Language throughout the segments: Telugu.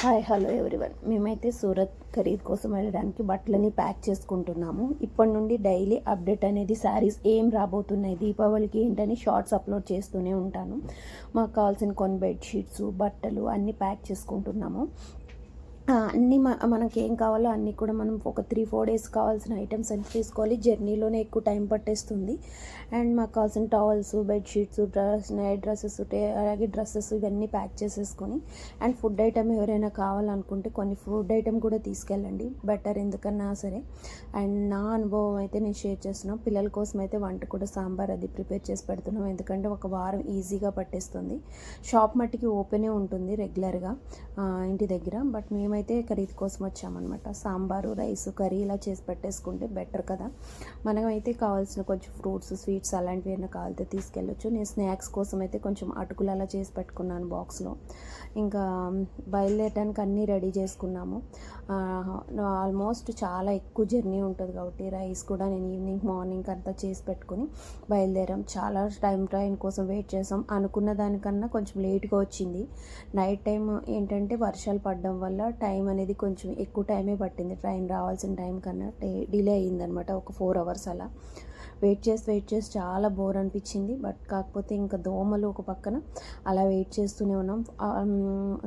Hi hello everyone. మేమైతే సూరత్ ఖరీద్ కోసం వెళ్ళడానికి బట్టలని ప్యాక్ చేసుకుంటున్నాము. ఇప్పటి నుండి డైలీ అప్డేట్ అనేది శారీస్ ఏం రాబోతున్నాయి దీపావళికి ఏంటని షార్ట్స్ అప్లోడ్ చేస్తూనే ఉంటాను. మాకు కావాల్సిన కొన్ని బెడ్షీట్స్ బట్టలు అన్నీ ప్యాక్ చేసుకుంటున్నాము. అన్నీ మనకి ఏం కావాలో అన్నీ కూడా మనం ఒక త్రీ ఫోర్ డేస్ కావాల్సిన ఐటమ్స్ అన్ని తీసుకోవాలి. జర్నీలోనే ఎక్కువ టైం పట్టేస్తుంది. అండ్ మాకు కావాల్సిన towels bedsheets dress night dresses అలాగే డ్రెస్సెస్ ఇవన్నీ ప్యాక్ చేసేసుకొని అండ్ ఫుడ్ ఐటమ్ ఎవరైనా కావాలనుకుంటే కొన్ని ఫుడ్ ఐటమ్ కూడా తీసుకెళ్ళండి. బెటర్ ఎందుకన్నా సరే. అండ్ నా అనుభవం అయితే నేను షేర్ చేస్తున్నాను పిల్లల కోసం అయితే వంట కూడా సాంబార్ అది ప్రిపేర్ చేసి పెడుతున్నాం. ఎందుకంటే ఒక వారం ఈజీగా పట్టేస్తుంది. షాప్ మట్టికి ఓపెనే ఉంటుంది రెగ్యులర్గా ఇంటి దగ్గర. బట్ మేమైతే ఖరీదు కోసం వచ్చామన్నమాట. సాంబారు రైస్ కర్రీ ఇలా చేసి పెట్టేసుకుంటే బెటర్ కదా. మనమైతే కావాల్సిన కొంచెం ఫ్రూట్స్ స్వీట్స్ అలాంటివి ఏమైనా కావాలితే తీసుకెళ్ళొచ్చు. నేను స్నాక్స్ కోసం అయితే కొంచెం అటుకులు అలా చేసి పెట్టుకున్నాను బాక్స్లో. ఇంకా బయలుదేరడానికి అన్నీ రెడీ చేసుకున్నాము. ఆల్మోస్ట్ చాలా ఎక్కువ జర్నీ ఉంటుంది కాబట్టి రైస్ కూడా నేను ఈవినింగ్ మార్నింగ్ అంతా చేసి పెట్టుకుని బయలుదేరాం. చాలా టైం ట్రైన్ కోసం వెయిట్ చేసాం. అనుకున్న దానికన్నా కొంచెం లేట్గా వచ్చింది. నైట్ టైం ఏంటంటే వర్షాలు పడడం వల్ల టైం అనేది కొంచెం ఎక్కువ టైమే పట్టింది. ట్రైన్ రావాల్సిన టైం కన్నా డిలే అయ్యిందనమాట ఒక ఫోర్ అవర్స్ అలా. వెయిట్ చేసి వెయిట్ చేసి చాలా బోర్ అనిపించింది. బట్ కాకపోతే ఇంకా దోమలు ఒక పక్కన అలా వెయిట్ చేస్తూనే ఉన్నాం. Um,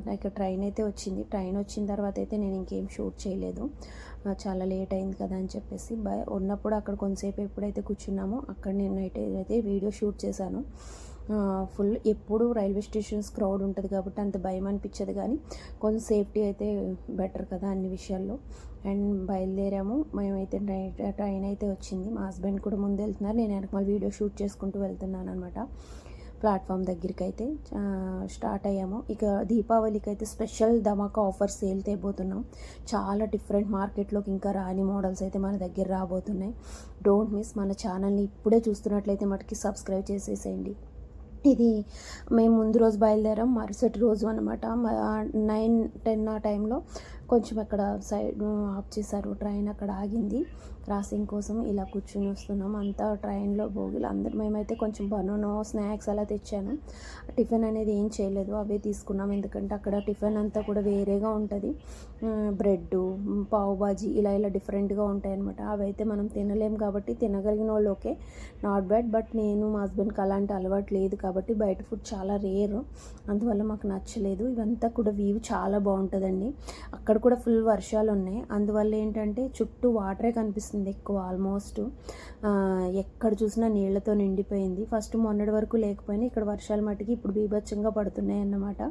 లైక్ ట్రైన్ అయితే వచ్చింది. ట్రైన్ వచ్చిన తర్వాత అయితే నేను ఇంకేం షూట్ చేయలేదు. చాలా లేట్ అయింది కదా అని చెప్పేసి. బయ ఉన్నప్పుడు అక్కడ కొంతసేపు ఎప్పుడైతే కూర్చున్నామో అక్కడ నేను నైట్ అయితే వీడియో షూట్ చేశాను. ఫుల్ ఎప్పుడు రైల్వే స్టేషన్స్ క్రౌడ్ ఉంటుంది కాబట్టి అంత భయం అనిపించదు కానీ కొంచెం సేఫ్టీ అయితే బెటర్ కదా అన్ని విషయాల్లో. అండ్ బయలుదేరాము. మేమైతే ట్రైన్ ట్రైన్ అయితే వచ్చింది. మా హస్బెండ్ కూడా ముందు వెళ్తున్నారు. నేను వెనక మళ్ళీ వీడియో షూట్ చేసుకుంటూ వెళ్తున్నాను అనమాట ప్లాట్ఫామ్ దగ్గరికి అయితే స్టార్ట్ అయ్యాము. ఇక దీపావళికి అయితే స్పెషల్ ధమాకా ఆఫర్ సేల్ తేబోతున్నాం. చాలా డిఫరెంట్ మార్కెట్లోకి ఇంకా రాని మోడల్స్ అయితే మన దగ్గర రాబోతున్నాయి. డోంట్ మిస్ మన ఛానల్ని ఇప్పుడే చూస్తున్నట్లయితే మటుకి సబ్స్క్రైబ్ చేసేసేయండి. ఇది మేము ముందు రోజు బయలుదేరాం మరుసటి రోజు అనమాట నైన్ టెన్ ఆ టైంలో కొంచెం అక్కడ సైడ్ ఆఫ్ చేశారు. ట్రైన్ అక్కడ ఆగింది. క్రాసింగ్ కోసం ఇలా కూర్చుని వస్తున్నాం. అంతా ట్రైన్లో భోగిలు. అందరు మేమైతే కొంచెం బనోనో స్నాక్స్ అలా తెచ్చాను. టిఫిన్ అనేది ఏం చేయలేదు. అవే తీసుకున్నాం. ఎందుకంటే అక్కడ టిఫిన్ అంతా కూడా వేరేగా ఉంటుంది. బ్రెడ్ పావు బాజీ ఇలా ఇలా డిఫరెంట్గా ఉంటాయి అనమాట అవైతే మనం తినలేం కాబట్టి తినగలిగిన వాళ్ళు ఓకే నాట్ బ్యాడ్. బట్ నేను మా హస్బెండ్కి అలాంటి అలవాటు లేదు కాబట్టి బయట ఫుడ్ చాలా రేర్. అందువల్ల మాకు నచ్చలేదు. ఇవంతా కూడా వ్యూ చాలా బాగుంటుందండి. అక్కడ కూడా ఫుల్ వర్షాలు ఉన్నాయి. అందువల్ల ఏంటంటే చుట్టూ వాటరే కనిపిస్తుంది ఎక్కువ ఆల్మోస్ట్ ఎక్కడ చూసినా నీళ్ళతో నిండిపోయింది. ఫస్ట్ మొన్నటి వరకు లేకపోయినా ఇక్కడ వర్షాలు మటుకి ఇప్పుడు బీభత్సంగా పడుతున్నాయి అన్నమాట.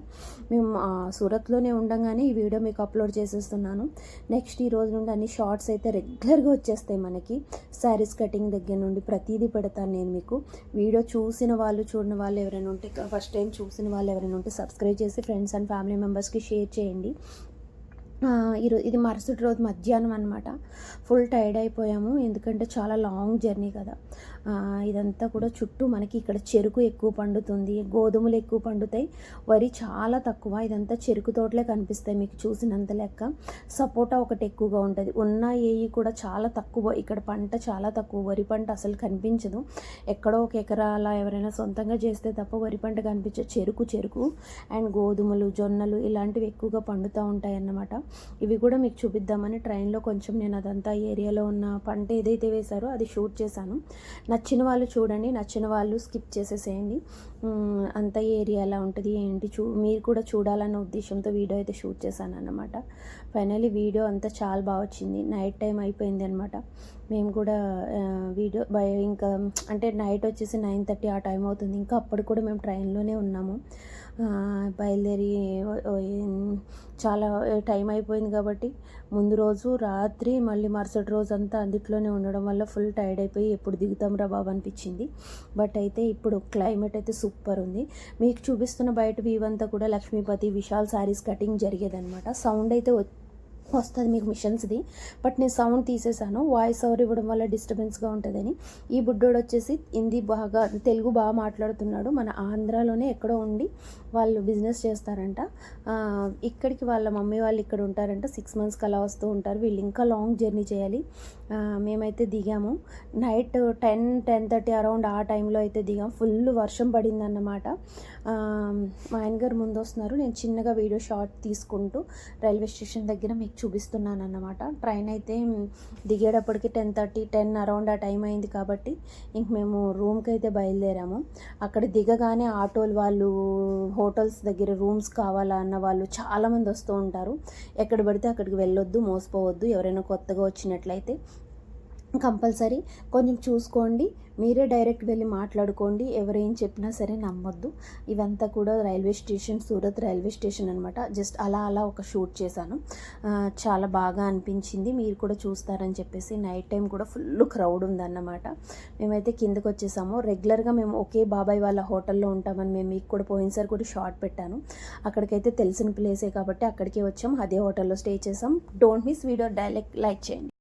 మేము సూరత్లోనే ఉండగానే ఈ వీడియో మీకు అప్లోడ్ చేసేస్తున్నాను. నెక్స్ట్ ఈ రోజు నుండి అన్ని షార్ట్స్ అయితే రెగ్యులర్గా వచ్చేస్తాయి మనకి. శారీస్ కటింగ్ దగ్గర నుండి ప్రతిదీ పెడతాను నేను మీకు. వీడియో చూసిన వాళ్ళు చూడని వాళ్ళు ఎవరైనా ఉంటే ఫస్ట్ టైం చూసిన వాళ్ళు ఎవరైనా ఉంటే సబ్స్క్రైబ్ చేసి ఫ్రెండ్స్ అండ్ ఫ్యామిలీ మెంబర్స్కి షేర్ చేయండి. ఈరోజు ఇది మరుసటి రోజు మధ్యాహ్నం అనమాట ఫుల్ టైర్డ్ అయిపోయాము. ఎందుకంటే చాలా లాంగ్ జర్నీ కదా. ఇదంతా కూడా చుట్టూ మనకి ఇక్కడ చెరుకు ఎక్కువ పండుతుంది. గోధుమలు ఎక్కువ పండుతాయి. వరి చాలా తక్కువ. ఇదంతా చెరుకు తోటలే కనిపిస్తాయి మీకు చూసినంత లెక్క. సపోటా ఒకటి ఎక్కువగా ఉంటుంది. ఉన్న ఏయి కూడా చాలా తక్కువ. ఇక్కడ పంట చాలా తక్కువ. వరి పంట అసలు కనిపించదు. ఎక్కడో ఒక ఎకరా అలా ఎవరైనా సొంతంగా చేస్తే తప్ప వరి పంట కనిపించే చెరుకు చెరుకు అండ్ గోధుమలు జొన్నలు ఇలాంటివి ఎక్కువగా పండుతూ ఉంటాయి అన్నమాట ఇవి కూడా మీకు చూపిద్దామని ట్రైన్లో కొంచెం నేను అదంతా ఏరియాలో ఉన్న పంట ఏదైతే వేశారో అది షూట్ చేశాను. నచ్చిన వాళ్ళు చూడండి నచ్చిన వాళ్ళు స్కిప్ చేసేసేయండి. అంత ఏరియా ఎలా ఉంటుంది ఏంటి చూ మీరు కూడా చూడాలన్న ఉద్దేశంతో వీడియో అయితే షూట్ చేశాను అనమాట ఫైనలీ వీడియో అంతా చాలా బాగా వచ్చింది. నైట్ టైం అయిపోయింది అనమాట మేము కూడా వీడియో ఇంకా అంటే నైట్ వచ్చేసి నైన్ థర్టీ ఆ టైం అవుతుంది. ఇంకా అప్పుడు కూడా మేము ట్రైన్లోనే ఉన్నాము. బయలుదేరి చాలా టైం అయిపోయింది కాబట్టి ముందు రోజు రాత్రి మళ్ళీ మరుసటి రోజు అంతా అందుట్లోనే ఉండడం వల్ల ఫుల్ టైర్డ్ అయిపోయి ఎప్పుడు దిగుతాం రా బాబు అనిపించింది. బట్ అయితే ఇప్పుడు క్లైమేట్ అయితే సూపర్ ఉంది. మీకు చూపిస్తున్న బయట వ్యూ అంతా కూడా లక్ష్మీపతి విశాల్ శారీస్ కటింగ్ జరిగేదన్నమాట. సౌండ్ అయితే వస్తుంది మీకు మిషన్స్ది. బట్ నేను సౌండ్ తీసేసాను. వాయిస్ ఓవర్ ఇవ్వడం వల్ల డిస్టర్బెన్స్గా ఉంటుందని. ఈ బుడ్డోడు వచ్చేసి హిందీ బాగా తెలుగు బాగా మాట్లాడుతున్నాడు. మన ఆంధ్రాలోనే ఎక్కడో ఉండి వాళ్ళు బిజినెస్ చేస్తారంట. ఇక్కడికి వాళ్ళ మమ్మీ వాళ్ళు ఇక్కడ ఉంటారంట. సిక్స్ మంత్స్కి అలా వస్తూ ఉంటారు. వీళ్ళు ఇంకా లాంగ్ జర్నీ చేయాలి. మేమైతే దిగాము. Night ten ten thirty around ఆ టైంలో అయితే దిగాం. ఫుల్ వర్షం పడిందన్నమాట. మా ఆయన గారు ముందు వస్తున్నారు నేను చిన్నగా వీడియో షార్ట్ తీసుకుంటూ రైల్వే స్టేషన్ దగ్గర మీకు చూపిస్తున్నాను అన్నమాట ట్రైన్ అయితే దిగేటప్పటికి టెన్ థర్టీ టెన్ అరౌండ్ ఆ టైం అయింది కాబట్టి ఇంక మేము రూమ్కి అయితే బయలుదేరాము. అక్కడ దిగగానే ఆటోలు వాళ్ళు హోటల్స్ దగ్గర రూమ్స్ కావాలా అన్న వాళ్ళు చాలామంది వస్తూ ఉంటారు. ఎక్కడ పడితే అక్కడికి వెళ్ళొద్దు మోసపోవద్దు. ఎవరైనా కొత్తగా వచ్చినట్లయితే కంపల్సరీ కొంచెం చూసుకోండి. మీరే డైరెక్ట్ వెళ్ళి మాట్లాడుకోండి. ఎవరు ఏం చెప్పినా సరే నమ్మొద్దు. ఇవంతా కూడా railway station Surat railway station అనమాట జస్ట్ అలా అలా ఒక షూట్ చేశాను. చాలా బాగా అనిపించింది. మీరు కూడా చూస్తారని చెప్పేసి నైట్ టైం కూడా ఫుల్ క్రౌడ్ ఉందన్నమాట. మేమైతే కిందకు వచ్చేసాము. రెగ్యులర్గా మేము ఒకే బాబాయ్ వాళ్ళ హోటల్లో ఉంటామని మేము మీకు కూడా పోయినసారి కూడా షార్ట్ పెట్టాను. అక్కడికైతే తెలిసిన ప్లేసే కాబట్టి అక్కడికే వచ్చాం. అదే హోటల్లో స్టే చేసాం. Don't miss video direct like చేయండి.